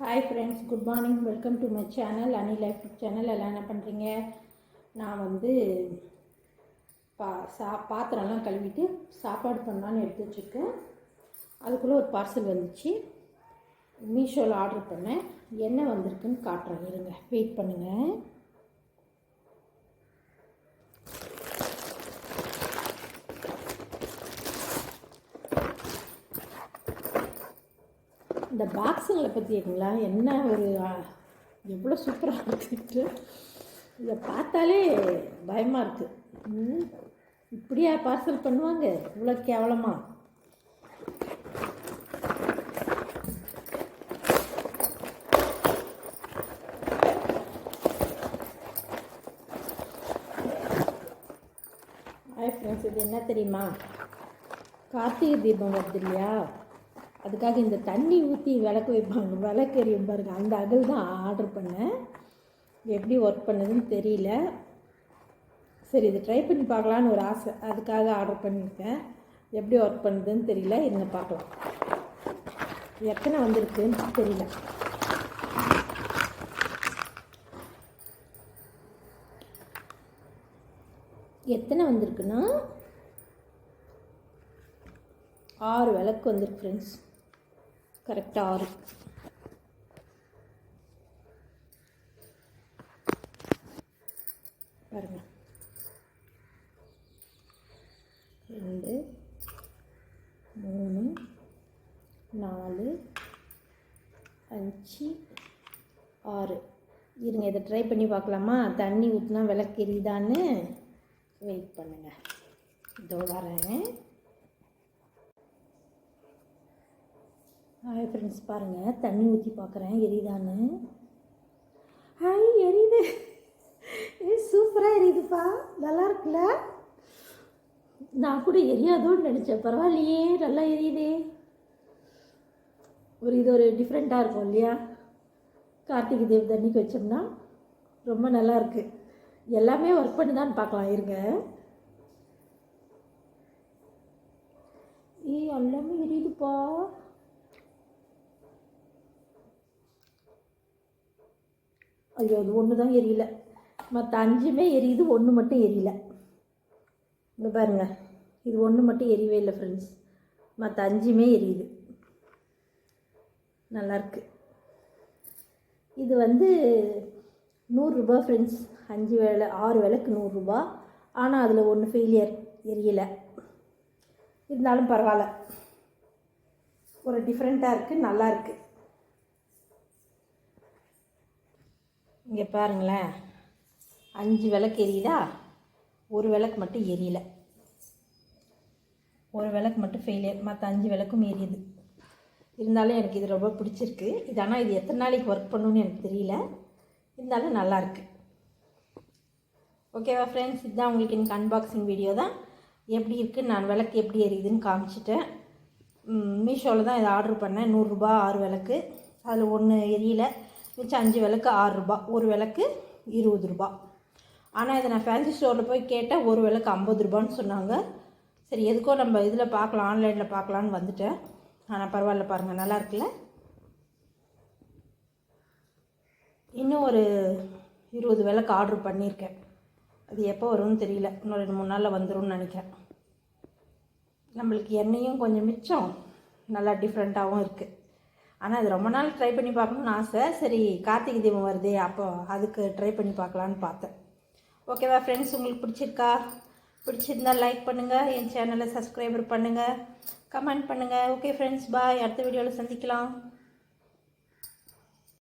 Hi friends good morning welcome to my channel Ani life channel எல்லாம் என்ன பண்ணுறீங்க நான் வந்து பா சா பாத்திரம்லாம் கழுவிட்டு சாப்பாடு பண்ணலான்னு எடுத்து வச்சுருக்கேன் அதுக்குள்ளே ஒரு பார்சல் வந்துச்சு. மீஷோவில் ஆர்டர் பண்ணேன். என்ன வந்திருக்குன்னு காட்டுறேன் இருங்க. வெயிட் பண்ணுங்கள் இந்த பாக்ஸுங்களை பற்றிங்களா என்ன ஒரு எவ்வளோ சூப்பராக இருக்குன்ட்டு இதை பார்த்தாலே பயமாக இருக்குது ம், இப்படியா பார்சல் பண்ணுவாங்க? இவ்வளோ கேவலமாக ஹாய் ஃப்ரெண்ட்ஸ் இது என்ன தெரியுமா? கார்த்திகை தீபம் வருது இல்லையா? அதுக்காக இந்த தண்ணி ஊற்றி விளக்கு வைப்பாங்க. விளக்கு எரியும் பாருங்க. அந்த அகல் தான் ஆர்டர் பண்ணேன். எப்படி ஒர்க் பண்ணதுன்னு தெரியல. சரி இது ட்ரை பண்ணி பார்க்கலான்னு ஒரு ஆசை. அதுக்காக ஆர்டர் பண்ணியிருக்கேன். எப்படி ஒர்க் பண்ணுதுன்னு தெரியல. இருங்க பார்க்கலாம். எத்தனை வந்திருக்குன்னு தெரியல. எத்தனை வந்திருக்குன்னா? ஆறு விளக்கு வந்திருக்கு ஃப்ரெண்ட்ஸ் கரெக்டாக ஆறு. பாருங்கள் ரெண்டு மூணு நாலு அஞ்சு ஆறு. இருங்க இதை ட்ரை பண்ணி பார்க்கலாமா? தண்ணி ஊற்றினா விளக்கு எரியுதான்னு வெயிட் பண்ணுங்கள் இதோ வரேன். ஹாய் ஃப்ரெண்ட்ஸ் பாருங்கள் தண்ணி ஊற்றி பார்க்குறேன் எரியுதான்னு? ஹாய் எரியுது. ஏ சூப்பராக எரியுதுப்பா. நல்லா இருக்குல்ல? நான் கூட எரியாதோன்னு நினச்சேன். பரவாயில்லையே. நல்லா எரியுதே. ஒரு இது ஒரு டிஃப்ரெண்ட்டாக இருக்கும் இல்லையா? கார்த்திகை தேவ் தண்ணிக்கு வச்சோம்னா ரொம்ப நல்லாயிருக்கு எல்லாமே ஒர்க் பண்ணி தான் பார்க்கலாம். இருங்க. ஏய் எல்லாமே எரியுதுப்பா. ஐயோ அது ஒன்று தான் எரியல. மற்ற அஞ்சுமே எரியுது ஒன்று மட்டும் எரியல. இங்கே பாருங்க. இது ஒன்று மட்டும் எரியவே இல்லை ஃப்ரெண்ட்ஸ் மற்ற அஞ்சுமே எரியுது. நல்லாயிருக்கு இது வந்து நூறுரூபா ஃப்ரெண்ட்ஸ் அஞ்சு வேலை ஆறு வேலைக்கு நூறுரூபா ஆனால் அதில் ஒன்று ஃபெயிலியர் எரியலை. இருந்தாலும் பரவாயில்ல. ஒரு டிஃப்ரெண்ட்டாக இருக்குது நல்லாயிருக்கு இங்கே பாருங்களேன். அஞ்சு விளக்கு எரியுதா? ஒரு விளக்கு மட்டும் எரியல. ஒரு விளக்கு மட்டும் ஃபெயிலியர் மற்ற அஞ்சு விளக்கும் எரியுது இருந்தாலும் எனக்கு இது ரொம்ப பிடிச்சிருக்கு. இது ஆனால் இது எத்தனை நாளைக்கு ஒர்க் பண்ணணும்னு எனக்கு தெரியல. இருந்தாலும் நல்லாயிருக்கு ஓகேவா ஃப்ரெண்ட்ஸ் இதுதான் உங்களுக்கு எனக்கு அன்பாக்சிங் வீடியோ தான். எப்படி இருக்குது நான் விளக்கு எப்படி எரியுதுன்னு காமிச்சிட்டேன். மீஷோவில் தான் இதை ஆர்டர் பண்ணேன். நூறுரூபா ஆறு விளக்கு. அதில் ஒன்று எரியல. மிச்சம் அஞ்சு விளக்கு ஆறு ரூபா ஒரு விளக்கு இருபது ரூபா. ஆனால் இதை நான் ஃபேன்சி ஸ்டோரில் போய் கேட்டேன் ஒரு விளக்கு ஐம்பது ரூபான்னு சொன்னாங்க. சரி எதுக்கோ நம்ம இதில் பார்க்கலாம் ஆன்லைனில் பார்க்கலான்னு வந்துட்டேன். ஆனால் பரவாயில்ல பாருங்கள் நல்லா இருக்குல்ல? இன்னும் ஒரு இருபது விளக்கு ஆர்டர் பண்ணியிருக்கேன். அது எப்போ வரும்னு தெரியல. இன்னும் ரெண்டு மூணு நாளில் வந்துரும்னு நினைக்கிறேன். நம்மளுக்கு எண்ணெயும் கொஞ்சம் மிச்சம். நல்லா டிஃப்ரெண்ட்டாகவும் இருக்குது ஆனால் அது ரொம்ப நாள் ட்ரை பண்ணி பார்க்கணும்னு ஆசை. சரி கார்த்திகை தீபம் வருதே அப்போ அதுக்கு ட்ரை பண்ணி பார்க்கலான்னு பார்த்தேன். ஓகேவா ஃப்ரெண்ட்ஸ் உங்களுக்கு பிடிச்சிருக்கா? பிடிச்சிருந்தா லைக் பண்ணுங்கள் என் சேனலை சப்ஸ்கிரைபர் பண்ணுங்கள் கமெண்ட் பண்ணுங்கள் ஓகே ஃப்ரெண்ட்ஸ் பாய் அடுத்த வீடியோவில் சந்திக்கலாம்.